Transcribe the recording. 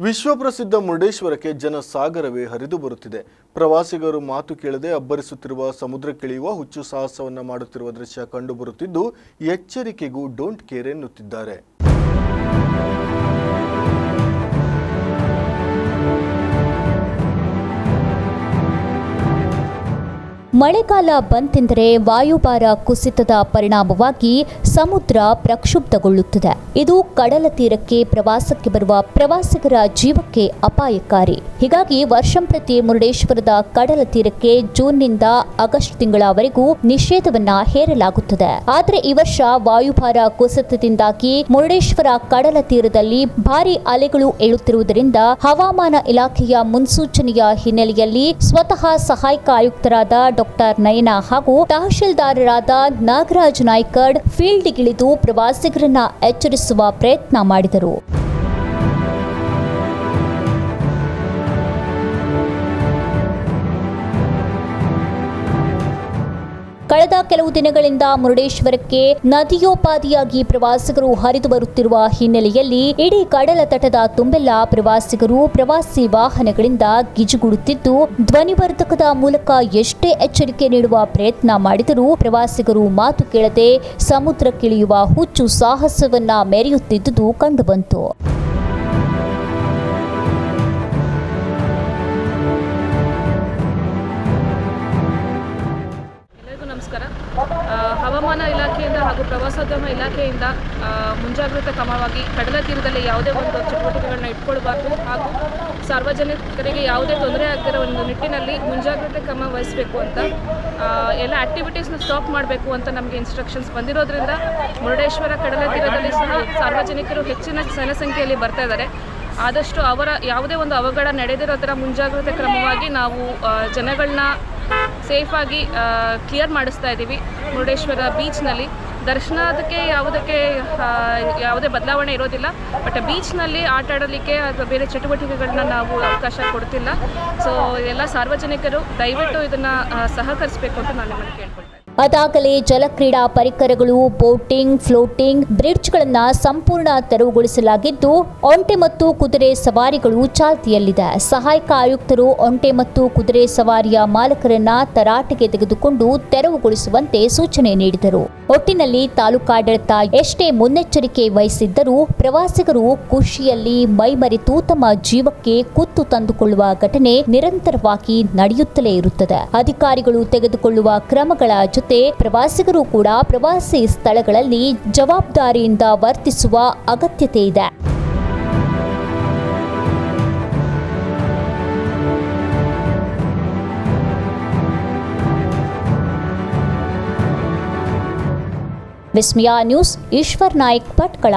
ವಿಶ್ವಪ್ರಸಿದ್ಧ ಮುರುಡೇಶ್ವರಕ್ಕೆ ಜನಸಾಗರವೇ ಹರಿದು ಬರುತ್ತಿದೆ. ಪ್ರವಾಸಿಗರು ಮಾತು ಕೇಳದೆ ಅಬ್ಬರಿಸುತ್ತಿರುವ ಸಮುದ್ರಕ್ಕಿಳಿಯುವ ಹುಚ್ಚು ಸಾಹಸವನ್ನ ಮಾಡುತ್ತಿರುವ ದೃಶ್ಯ ಕಂಡುಬರುತ್ತಿದ್ದು ಎಚ್ಚರಿಕೆಗೂ ಡೋಂಟ್ ಕೇರ್ ಎನ್ನುತ್ತಿದ್ದಾರೆ. ಮಳೆಗಾಲ ಬಂತೆಂದರೆ ವಾಯುಭಾರ ಕುಸಿತದ ಪರಿಣಾಮವಾಗಿ ಸಮುದ್ರ ಪ್ರಕ್ಷುಬ್ಧಗೊಳ್ಳುತ್ತದೆ. ಇದು ಕಡಲ ತೀರಕ್ಕೆ ಪ್ರವಾಸಕ್ಕೆ ಬರುವ ಪ್ರವಾಸಿಗರ ಜೀವಕ್ಕೆ ಅಪಾಯಕಾರಿ. ಹೀಗಾಗಿ ವರ್ಷಂಪ್ರತಿ ಮುರುಡೇಶ್ವರದ ಕಡಲ ತೀರಕ್ಕೆ ಜೂನ್ನಿಂದ ಆಗಸ್ಟ್ ತಿಂಗಳವರೆಗೂ ನಿಷೇಧವನ್ನ ಹೇರಲಾಗುತ್ತದೆ. ಆದರೆ ಈ ವರ್ಷ ವಾಯುಭಾರ ಕುಸಿತದಿಂದಾಗಿ ಮುರುಡೇಶ್ವರ ಕಡಲ ತೀರದಲ್ಲಿ ಭಾರಿ ಅಲೆಗಳು ಏಳುತ್ತಿರುವುದರಿಂದ ಹವಾಮಾನ ಇಲಾಖೆಯ ಮುನ್ಸೂಚನೆಯ ಹಿನ್ನೆಲೆಯಲ್ಲಿ ಸ್ವತಃ ಸಹಾಯಕ ಆಯುಕ್ತರಾದ ಡಾಕ್ಟರ್ ನಯನ ಹಾಗೂ ತಹಶೀಲ್ದಾರರಾದ ನಾಗರಾಜ್ ನಾಯ್ಕಡ್ ಫೀಲ್ಡ್ಗಿಳಿದು ಪ್ರವಾಸಿಗರನ್ನ ಎಚ್ಚರಿಸುವ ಪ್ರಯತ್ನ ಮಾಡಿದರು. ಕಳೆದ ಕೆಲವು ದಿನಗಳಿಂದ ಮುರುಡೇಶ್ವರಕ್ಕೆ ನದಿಯೋಪಾದಿಯಾಗಿ ಪ್ರವಾಸಿಗರು ಹರಿದು ಬರುತ್ತಿರುವ ಹಿನ್ನೆಲೆಯಲ್ಲಿ ಇಡೀ ಕಡಲ ತಟದ ತುಂಬೆಲ್ಲ ಪ್ರವಾಸಿಗರು ಪ್ರವಾಸಿ ವಾಹನಗಳಿಂದ ಗಿಜುಗುಡುತ್ತಿದ್ದು, ಧ್ವನಿವರ್ಧಕದ ಮೂಲಕ ಎಷ್ಟೇ ಎಚ್ಚರಿಕೆ ನೀಡುವ ಪ್ರಯತ್ನ ಮಾಡಿದರೂ ಪ್ರವಾಸಿಗರು ಮಾತು ಕೇಳದೆ ಸಮುದ್ರಕ್ಕಿಳಿಯುವ ಹುಚ್ಚು ಸಾಹಸವನ್ನ ಮೆರೆಯುತ್ತಿದ್ದುದು ಕಂಡುಬಂತು. ನಮಸ್ಕಾರ. ಹವಾಮಾನ ಇಲಾಖೆಯಿಂದ ಹಾಗೂ ಪ್ರವಾಸೋದ್ಯಮ ಇಲಾಖೆಯಿಂದ ಮುಂಜಾಗ್ರತಾ ಕ್ರಮವಾಗಿ ಕಡಲ ತೀರದಲ್ಲಿ ಯಾವುದೇ ಒಂದು ಚಟುವಟಿಕೆಗಳನ್ನ ಇಟ್ಕೊಳ್ಬಾರ್ದು ಹಾಗೂ ಸಾರ್ವಜನಿಕರಿಗೆ ಯಾವುದೇ ತೊಂದರೆ ಆಗದಿರೋ ಒಂದು ನಿಟ್ಟಿನಲ್ಲಿ ಮುಂಜಾಗ್ರತೆ ಕ್ರಮ ವಹಿಸಬೇಕು ಅಂತ ಎಲ್ಲ ಆ್ಯಕ್ಟಿವಿಟೀಸ್ನ ಸ್ಟಾಪ್ ಮಾಡಬೇಕು ಅಂತ ನಮಗೆ ಇನ್ಸ್ಟ್ರಕ್ಷನ್ಸ್ ಬಂದಿರೋದ್ರಿಂದ ಮುರುಡೇಶ್ವರ ಕಡಲ ತೀರದಲ್ಲಿ ಸಹ ಸಾರ್ವಜನಿಕರು ಹೆಚ್ಚಿನ ಜನಸಂಖ್ಯೆಯಲ್ಲಿ ಬರ್ತಾ ಇದ್ದಾರೆ. ಆದಷ್ಟು ಅವರ ಯಾವುದೇ ಒಂದು ಅವಘಡ ನಡೆದಿರೋ ಥರ ಮುಂಜಾಗ್ರತೆ ಕ್ರಮವಾಗಿ ನಾವು ಜನಗಳನ್ನ ಸೇಫಾಗಿ ಕ್ಲಿಯರ್ ಮಾಡಿಸ್ತಾ ಇದ್ದೀವಿ ಮುರುಡೇಶ್ವರ ಬೀಚ್ನಲ್ಲಿ. ದರ್ಶನದಕ್ಕೆ ಯಾವುದಕ್ಕೆ ಯಾವುದೇ ಬದಲಾವಣೆ ಇರೋದಿಲ್ಲ. ಬಟ್ ಬೀಚ್ನಲ್ಲಿ ಆಟ ಆಡಲಿಕ್ಕೆ ಅಥವಾ ಬೇರೆ ಚಟುವಟಿಕೆಗಳನ್ನ ನಾವು ಅವಕಾಶ ಕೊಡ್ತಿಲ್ಲ. ಸೊ ಎಲ್ಲ ಸಾರ್ವಜನಿಕರು ದಯವಿಟ್ಟು ಇದನ್ನು ಸಹಕರಿಸಬೇಕು ಅಂತ ನಾನು ನಿಮ್ಮನ್ನು ಕೇಳ್ಕೊಳ್ತಾ ಇದ್ದೀನಿ. ಅದಾಗಲೇ ಜಲಕ್ರೀಡಾ ಪರಿಕರಗಳು, ಬೋಟಿಂಗ್, ಫ್ಲೋಟಿಂಗ್ ಬ್ರಿಡ್ಜ್ಗಳನ್ನು ಸಂಪೂರ್ಣ ತೆರವುಗೊಳಿಸಲಾಗಿದ್ದು, ಒಂಟೆ ಮತ್ತು ಕುದುರೆ ಸವಾರಿಗಳು ಚಾಲ್ತಿಯಲ್ಲಿದೆ. ಸಹಾಯಕ ಆಯುಕ್ತರು ಒಂಟೆ ಮತ್ತು ಕುದುರೆ ಸವಾರಿಯ ಮಾಲಕರನ್ನ ತರಾಟೆಗೆ ತೆಗೆದುಕೊಂಡು ತೆರವುಗೊಳಿಸುವಂತೆ ಸೂಚನೆ ನೀಡಿದರು. ಒಟ್ಟಿನಲ್ಲಿ ತಾಲೂಕಾಡಳಿತ ಎಷ್ಟೇ ಮುನ್ನೆಚ್ಚರಿಕೆ ವಹಿಸಿದ್ದರೂ ಪ್ರವಾಸಿಗರು ಖುಷಿಯಲ್ಲಿ ಮೈಮರೆತು ತಮ್ಮ ಜೀವಕ್ಕೆ ಕುತ್ತು ತಂದುಕೊಳ್ಳುವ ಘಟನೆ ನಿರಂತರವಾಗಿ ನಡೆಯುತ್ತಲೇ ಇರುತ್ತದೆ. ಅಧಿಕಾರಿಗಳು ತೆಗೆದುಕೊಳ್ಳುವ ಕ್ರಮಗಳ ಜೊತೆ ಪ್ರವಾಸಿಗರು ಕೂಡ ಪ್ರವಾಸಿ ಸ್ಥಳಗಳಲ್ಲಿ ಜವಾಬ್ದಾರಿಯಿಂದ ವರ್ತಿಸುವ ಅಗತ್ಯತೆ ಇದೆ. ವಿಸ್ಮಿಯಾ ನ್ಯೂಸ್ ಈಶ್ವರ್ ನಾಯ್ಕ್ ಭಟ್ಕಳ.